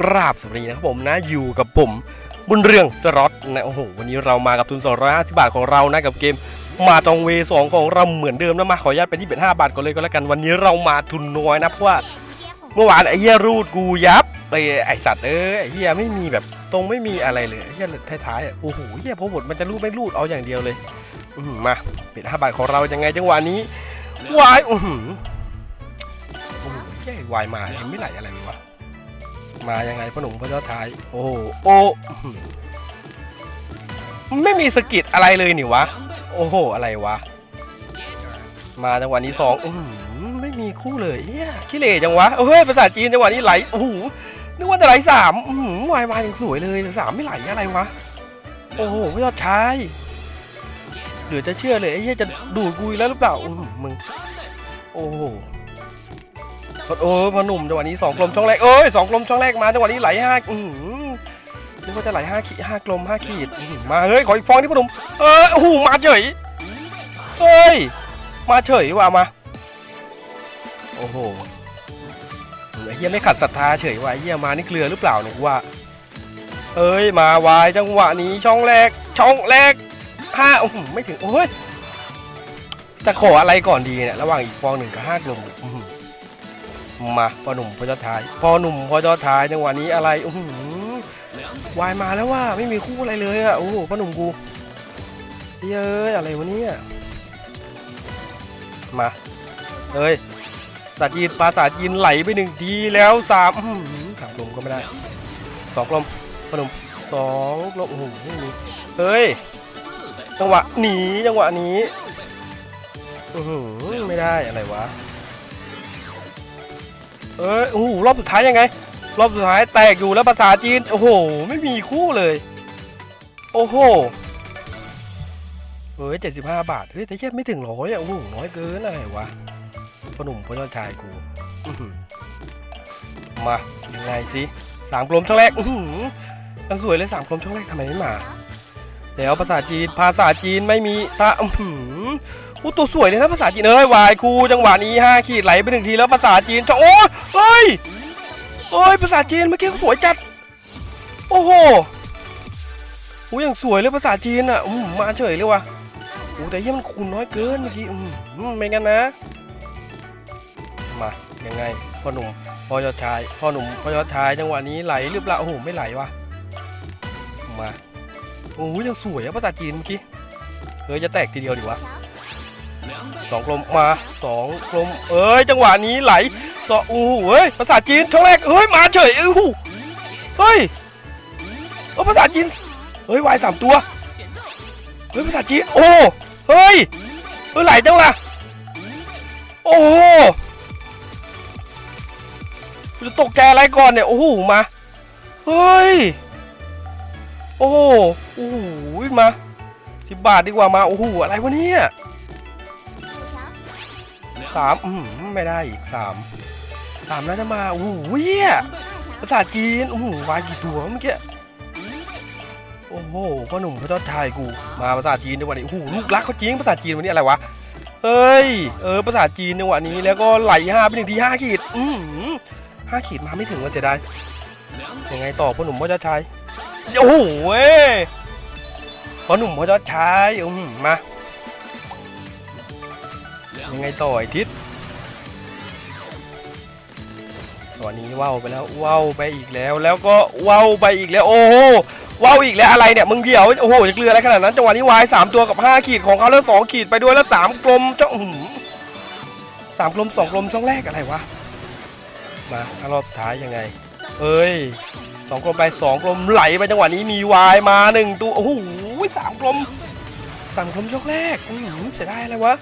กราบสวัสดีนะครับผมนะอยู่กับผมบุญเรื่องสล็อตนะโอ้โหวันนี้เรามากับทุน250บาทของเรานะกับเกมมาตองเวสองของเราเหมือนเดิมนะมาขออนุญาตไปที่เป็น5บาทก่อนเลยก็แล้วกันวันนี้เรามาทุนน้อยนะเพราะว่าเมื่อวานไอ้เหี้ยรูดกูยับไอ้ไอ้สัตว์เอ้ยไอ้เหี้ยไม่มีแบบตรงไม่มีอะไรเลยไอ้เหี้ยท้ายๆอะโอ้โหเหี้ยพอบทมันจะรูดไม่รูดเอาอย่างเดียวเลยอื้อหือมาเป็น5บาทของเรายังไงจังหวะนี้วายอือหือโอ้โหเหี้ยวายมาเห็นไม่ไหลอะไรเลยวะ มายังไงพ่อหนุ่มพ่อเจ้าท้าย โอ้โหโอ้ไม่มีสกิดอะไรเลยนี่วะ โอ้โห อะไรวะ มาจังหวะนี้สองอื้อหือไม่มีคู่เลยเฮียขี้เหร่จังวะเฮ้ยภาษาจีนจังหวะนี้ไหลโอ้โหนึกว่าจะไหลสามอื้อหือวายมาอย่างสวยเลยสามไม่ไหลอะไรวะ โอ้โหพ่อเจ้าชายเหลือจะเชื่อเลยไอ้เหี้ยจะดูดกูอีกแล้วหรือเปล่ามึงโอ้โห โอ้พอหนุ่มจังหวะนี้สองกลมช่องแรกเอ้ยสองกลมช่องแรกมาจังหวะนี้ไหลห้าอือหือนึกว่าจะไหลห้าขีดห้ากลมห้าขีดมาเฮ้ยขออีกฟองที่พอหนุ่มเออโอ้โหมาเฉยเฮ้ยมาเฉยว่ะมาโอ้โหเฮียไม่ขัดศรัทธาเฉยว่ะเฮียมานี่เกลือหรือเปล่าเนี่ยกูว่า เอ้ยมาวายจังหวะนี้ช่องแรกช่องแรกห้าโอ้โหไม่ถึงโอ้ยแต่ขออะไรก่อนดีเนี่ยระหว่างอีกฟองหนึ่งกับห้ากลมอื้อ มาพ่อหนุ่มพ่อเจ้าท้ายพ่อหนุ่มพ่อเจ้าท้ายจังหวะนี้อะไรอ้โหวายมาแล้วว่าไม่มีคู่อะไรเลยอะโอ้โหพ่อหนุ่มกูเย้ยอะไรวะเนี่ยมาเอ้ยสาจีนปลาสาจีนไหลไปหนึ่งทีแล้วสามสามลมก็ไม่ได้สองลมพ่อหนุ่มสองลมโอ้โหไม่มีเฮ้ยจังหวะหนีจังหวะนี้อือไม่ได้อะไรวะ เอ้ยโอ้โหรอบสุดท้ายยังไง รอบสุดท้ายแตกอยู่แล้วภาษาจีน โอ้โห ไม่มีคู่เลย โอ้โหเฮ้ยเจ็ดสิบห้าบาท เฮ้ยแต่แค่ไม่ถึงร้อยอะโอ้โหน้อยเกินอะไรวะพ่อหนุ่มพ่อเจ้าชายกูมายังไงสิสามกลมช่องแรกอือหือสวยเลยสามกลมช่องแรกทำไมไม่มา แล้วภาษาจีนภาษาจีนไม่มีตาอือหือ อู้ตัวสวยเลยนะภาษาจีนเอ้ยวายครูจังหวะนี้ห้าขีดไหลไปหนึ่งทีแล้วภาษาจีนจะโอ้ยเฮ้ยเฮ้ยภาษาจีนเมื่อกี้สวยจัด โอ้โหอู้ยังสวยเลยภาษาจีนอะอืมมาเฉยเลยว่ะอู้แต่เหี้ยมันคูณน้อยเกินเมื่อกี้อืมไม่งั้นนะ มายังไงพ่อหนุ่มพ่อยอดชายพ่อหนุ่มพ่อยอดชายจังหวะนี้ไหลหรือเปล่าโอ้โหไม่ไหลว่ะมาโอ้ยยังสวยอะภาษาจีนเมื่อกี้เฮ้ยจะแตกทีเดียวดิวะ สองกลมมาสองกลมเอ้ยจังหวะนี้ไหลสออู้หูเฮ้ยภาษาจีนช่องแรกเฮ้ยมาเฉยเอ้หูเฮ้ยเออภาษาจีนเฮ้ยวายสามตัวเฮ้ยภาษาจีนโอ้เฮ้ยเฮ้ยไหลจังล่ะโอ้โหจะตกใจอะไรก่อนเนี่ยโอ้โหมาเฮ้ยโอ้โหโอ้โหมาสิบบาทดีกว่ามาโอ้โหอะไรวะเนี่ย สามอืมไม่ได้อีกสามสามน่าจะมาโอ้โหเหี้ยภาษาจีนโอ้โหวายกี่ตัวเมื่อกี้โอ้โหพ่อหนุ่มพ่อเจ้าชายกูมาภาษาจีนในวันนี้โอ้โหลูกรักเขาจริงภาษาจีนวันนี้อะไรวะเฮ้ยเออภาษาจีนในวันนี้แล้วก็ไหลห้าไปหนึ่งทีห้าขีดอืมห้าขีดมาไม่ถึงวันเสียดายยังไงต่อพ่อหนุ่มพ่อเจ้าชายโอ้โหเว้ยพ่อหนุ่มพ่อเจ้าชายอืมมา ยังไงต่อไอทิศตอนนี้ว่าวไปแล้วว่าวไปอีกแล้ว แล้วก็ว่าวไปอีกแล้ว โอ้โหว่าวอีกแล้วอะไรเนี่ยมึงเดี่ยวโอ้โหจะเกลืออะไรขนาดนั้นจังหวะนี้วายสามตัวกับห้าขีดของเขาแล้วสองขีดไปด้วยแล้วสามกลมจ้าหือสามกลมสองกลมช่องแรกอะไรวะมาถ้ารอบท้ายยังไง เอ้ยสองกลมไปสองกลมไหลไปจังหวะนี้มีวายมาหนึ่งตัวโอ้โหสามกลมสามกลมช่องแรกอื้อหือเสียดายอะไรวะ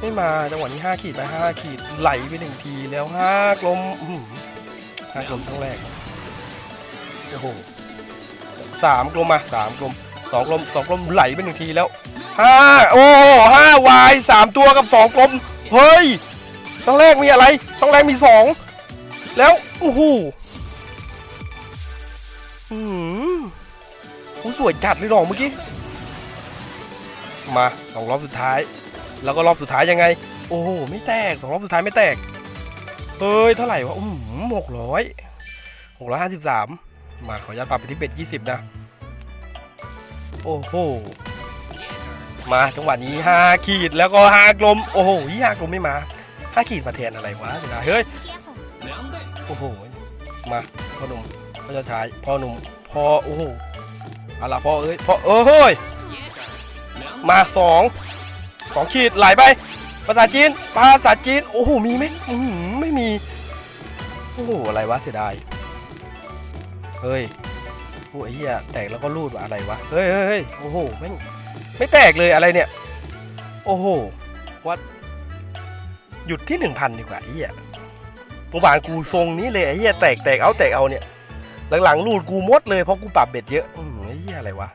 ไม่มาจังหวะนี้ห้าขีดไปห้าขีดไหลไปหนึ่งทีแล้วห้ากลมห้ากลมครั้งแรกโอ้โหสามกลมมาสามกลมสองกลมสองกลมไหลไปหนึ่งทีแล้วห้าโอ้โหห้าวายสามตัวกับสองกลมเฮ้ยช่องแรกมีอะไรช่องแรกมีสองแล้วโอ้โหอืมโอ้สวยจัดเลยดอกเมื่อกี้มาสองรอบสุดท้าย แล้วก็รอบสุดท้ายยังไง โอ้โหไม่แตกสองรอบสุดท้ายไม่แตกเฮ้ยเท่าไหร่วะอืมหกร้อยหกร้อยห้าสิบสามมาขออนุญาตปรับไปที่เบ็ดยี่สิบนะ โอ้โหมาจังหวะนี้ห้าขีดแล้วก็ห้ากลม โอ้โหห้ากลมไม่มาห้าขีดมาแทนอะไรวะเดี๋ยวะเฮ้ยโอ้โหมาพ่อหนุ่มพ่อเจ้าชายพ่อหนุ่มพ่อโอ้โหอาล่ะพ่อเอ้ยพ่อเออเฮ้ยมาสอง สองขีดไหลไป ภาษาจีน ภาษาจีน โอ้โห มีไหมไม่มี โอ้โห อะไรวะเสียดาย เฮ้ยโอ้ยเฮียแตกแล้วก็รูดว่าอะไรวะ เฮ้ยเฮ้ยโอ้โหไม่ไม่แตกเลยอะไรเนี่ย โอ้โห วัด หยุดที่หนึ่งพันดีกว่าเฮียปูบานกูทรงนี้เลยไอ้เฮียแตกแตกเอาแตกเอาเนี่ย หลังๆรูดกูมดเลยเพราะกูปรับเบ็ดเยอะไอ้เฮียอะไรวะ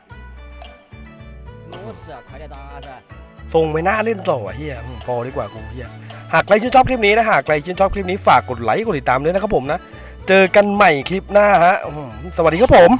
ทรงไม่น่าเล่นต่อเฮียพอดีกว่ากูเฮียหากใครชื่นชอบคลิปนี้นะหากใครชื่นชอบคลิปนี้ฝากกดไลค์กดติดตามด้วยนะครับผมนะ เจอกันใหม่คลิปหน้าฮะสวัสดีครับผม